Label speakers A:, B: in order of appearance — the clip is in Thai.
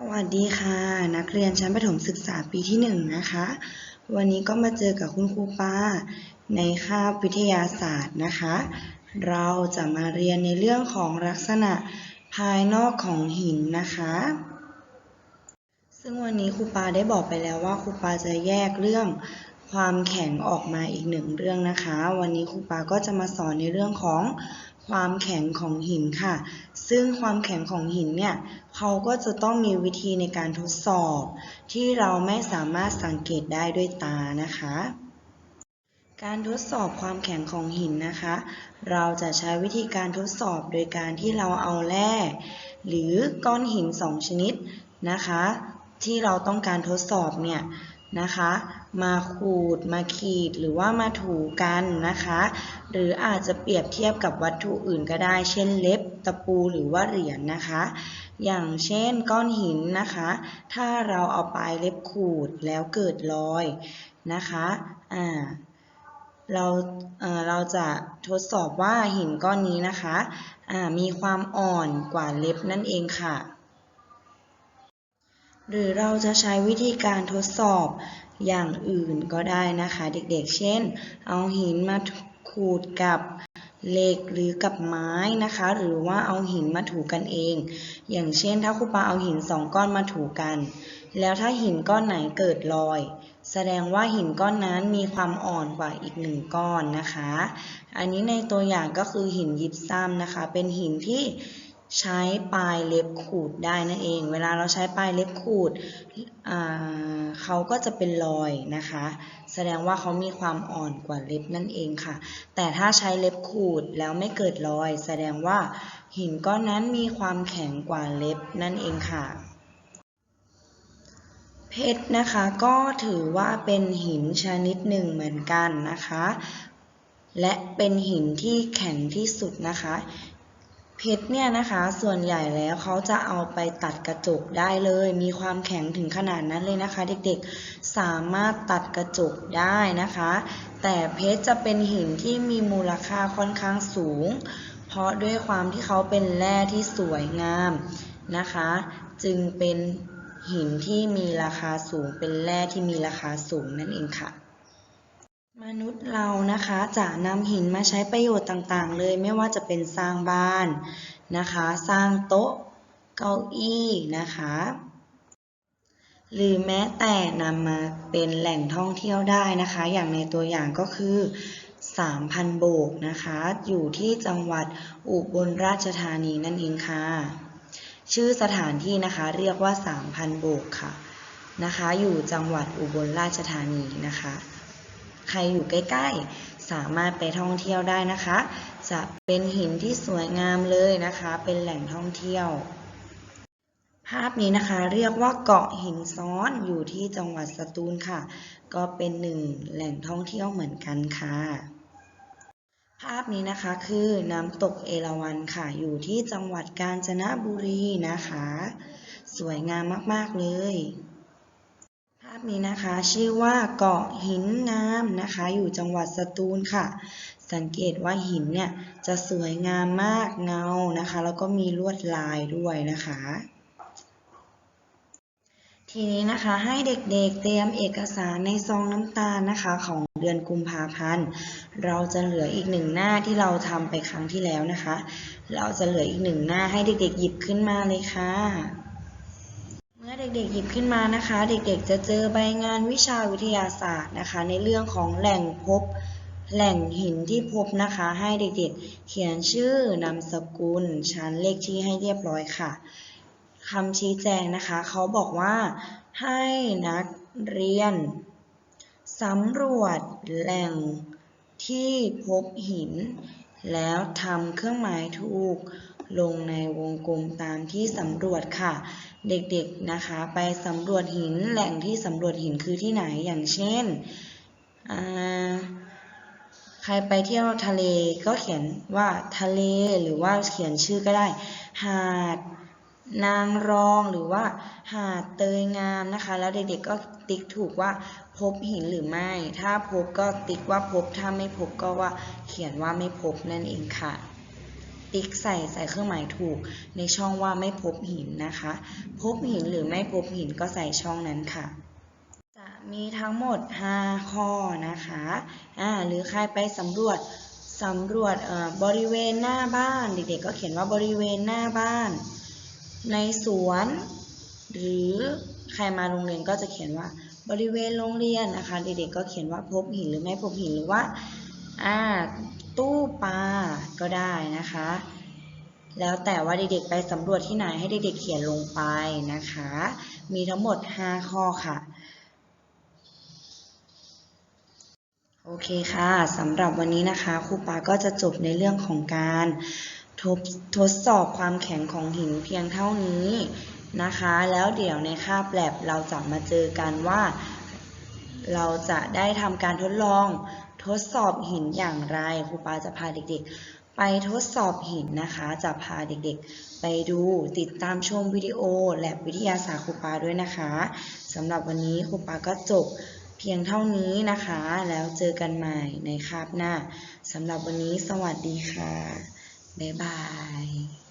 A: สวัสดีค่ะ นักเรียนชั้นประถมศึกษาปีที่หนึ่งนะคะ วันนี้ก็มาเจอกับคุณครูป้าในคาบวิทยาศาสตร์นะคะ เราจะมาเรียนในเรื่องของลักษณะภายนอกของหินนะคะ ซึ่งวันนี้ครูปาได้บอกไปแล้วว่าครูปาจะแยกเรื่องความแข็งออกมาอีกหนึ่งเรื่องนะคะ วันนี้ครูปาก็จะมาสอนในเรื่องของ ความแข็งของหินค่ะ ซึ่งความแข็งของหินเนี่ยเขาก็จะต้องมีวิธีในการทดสอบ ที่เราไม่สามารถสังเกตได้ด้วยตานะคะ การทดสอบความแข็งของหินนะคะ เราจะใช้วิธีการทดสอบโดยการที่เราเอาแร่หรือก้อนหินสองชนิดนะคะ ที่เราต้องการทดสอบเนี่ยนะคะ มาขูด มาขีดหรือว่ามาถูกันนะคะ หรืออาจจะเปรียบเทียบกับวัตถุอื่นก็ได้ เช่นเล็บตะปูหรือว่าเหรียญนนะคะ อย่างเช่นก้อนหินนะคะ ถ้าเราเอาปลายเล็บขูดแล้วเกิดรอยนะคะอ่าเราเเราจะทดสอบว่าหินก้อนนี้นะคะมีความอ่อนกว่าเล็บนั่นเองค่ะ หรือเราจะใช้วิธีการทดสอบอย่างอื่นก็ได้นะคะเด็กๆ เช่น เอาหินมาขูดกับเหล็กหรือกับไม้นะคะ หรือว่าเอาหินมาถูกันเอง อย่างเช่นถ้าครูปาเอาหินสองก้อนมาถูกัน แล้วถ้าหินก้อนไหนเกิดรอย แสดงว่าหินก้อนนั้นมีความอ่อนกว่าอีกหนึ่งก้อนนะคะ อันนี้ในตัวอย่างก็คือหินยิปซัมนะคะ เป็นหินที่ ใช้ปลายเล็บขูดได้นั่นเอง เวลาเราใช้ปลายเล็บขูดเขาก็จะเป็นรอยนะคะ แสดงว่าเขามีความอ่อนกว่าเล็บนั่นเองค่ะ แต่ถ้าใช้เล็บขูดแล้วไม่เกิดรอย แสดงว่าหินก้อนนั้นมีความแข็งกว่าเล็บนั่นเองค่ะ เพชรนะคะก็ถือว่าเป็นหินชนิดหนึ่งเหมือนกันนะคะและเป็นหินที่แข็งที่สุดนะคะ เพชรเนี่ยนะคะส่วนใหญ่แล้วเขาจะเอาไปตัดกระจกได้เลย มีความแข็งถึงขนาดนั้นเลยนะคะ เด็กๆสามารถตัดกระจกได้นะคะ แต่เพชรจะเป็นหินที่มีมูลค่าค่อนข้างสูง เพราะด้วยความที่เขาเป็นแร่ที่สวยงามนะคะ จึงเป็นหินที่มีราคาสูงเป็นแร่ที่มีราคาสูงนั่นเองค่ะ มนุษย์เรานะคะจะนำหินมาใช้ประโยชน์ต่างๆ เลยไม่ว่าจะเป็นสร้างบ้านนะคะ สร้างโต๊ะเก้าอี้นะคะ หรือแม้แต่นำมาเป็นแหล่งท่องเที่ยวได้นะคะ อย่างในตัวอย่างก็คือ 3,000 โบกนะคะ อยู่ที่จังหวัดอุบลราชธานีนั่นเองค่ะ ชื่อสถานที่นะคะเรียกว่า 3,000 โบกค่ะนะคะ อยู่จังหวัดอุบลราชธานีนะคะ ใครอยู่ใกล้ ๆ สามารถไปท่องเที่ยวได้นะคะ จะเป็นหินที่สวยงามเลยนะคะ เป็นแหล่งท่องเที่ยว ภาพนี้นะคะเรียกว่าเกาะหินซ้อนอยู่ที่จังหวัดสตูลค่ะ ก็เป็นหนึ่งแหล่งท่องเที่ยวเหมือนกันค่ะภาพนี้นะคะคือน้ำตกเอราวัณค่ะ อยู่ที่จังหวัดกาญจนบุรีนะคะ สวยงามมาก ๆ เลย พนี้นะคะ ชื่อว่าเกาะหินงามนะคะ อยู่จังหวัดสตูลค่ะ สังเกตว่าหินเนี่ยจะสวยงามมากเงานะคะ แล้วก็มีลวดลายด้วยนะคะ ทีนี้นะคะให้เด็กๆเตรียมเอกสารในซองน้ำตาลนะคะของเดือนกุมภาพันธ์ เราจะเหลืออีกหนึ่งหน้าที่เราทำไปครั้งที่แล้วนะคะ เราจะเหลืออีกหนึ่งหน้าให้เด็กๆหยิบขึ้นมาเลยค่ะ เด็กๆหยิบขึ้นมานะคะ เด็กๆจะเจอใบงานวิชาวิทยาศาสตร์นะคะ ในเรื่องของแหล่งพบแหล่งหินที่พบนะคะ ให้เด็กๆ เขียนชื่อนามสกุลชั้นเลขที่ให้เรียบร้อยค่ะคำชี้แจงนะคะ เขาบอกว่าให้นักเรียนสำรวจแหล่งที่พบหิน แล้วทำเครื่องหมายถูก ลงในวงกลมตามที่สำรวจค่ะ เด็กๆนะคะไปสำรวจหินแหล่งที่สำรวจหินคือที่ไหนอย่างเช่น ใครไปเที่ยวทะเลก็เขียนว่าทะเลหรือว่าเขียนชื่อก็ได้ หาดนางรองหรือว่าหาดเตยงามนะคะ แล้วเด็กๆก็ติ๊กถูกว่าพบหินหรือไม่ ถ้าพบก็ติ๊กว่าพบ ถ้าไม่พบก็ว่าเขียนว่าไม่พบนั่นเองค่ะ ติ๊กใส่ใส่เครื่องหมายถูก ในช่องว่าไม่พบหินนะคะ พบหินหรือไม่พบหินก็ใส่ช่องนั้นค่ะ จะมีทั้งหมด 5 ข้อนะคะอ่าหรือใครไปสำรวจสำรวจบริเวณหน้าบ้าน เด็กๆก็เขียนว่าบริเวณหน้าบ้าน ในสวน หรือใครมาโรงเรียนก็จะเขียนว่าบริเวณโรงเรียนนะคะ เด็กๆก็เขียนว่าพบหินหรือไม่พบหินหรือว่าอ่า ตู้ปลาก็ได้นะคะ แล้วแต่ว่าเด็กๆไปสำรวจที่ไหนให้เด็กๆเขียนลงไปนะคะ มีทั้งหมด 5 ข้อค่ะ โอเคค่ะสำหรับวันนี้นะคะครูปาก็จะจบในเรื่องของการทบทดสอบความแข็งของหินเพียงเท่านี้นะคะ แล้วเดี๋ยวในคาบแลบเราจะมาเจอกันว่า เราจะได้ทำการทดลอง ทดสอบหินอย่างไรครูปาจะพาเด็กๆ ไปทดสอบหินนะคะจะพาเด็กๆ ไปดูติดตามชมวิดีโอแลบวิทยาศาสตร์ครูปาด้วยนะคะสำหรับวันนี้ครูปาก็จบเพียงเท่านี้นะคะ แล้วเจอกันใหม่ในคาบหน้าสำหรับวันนี้สวัสดีค่ะ บ๊ายบาย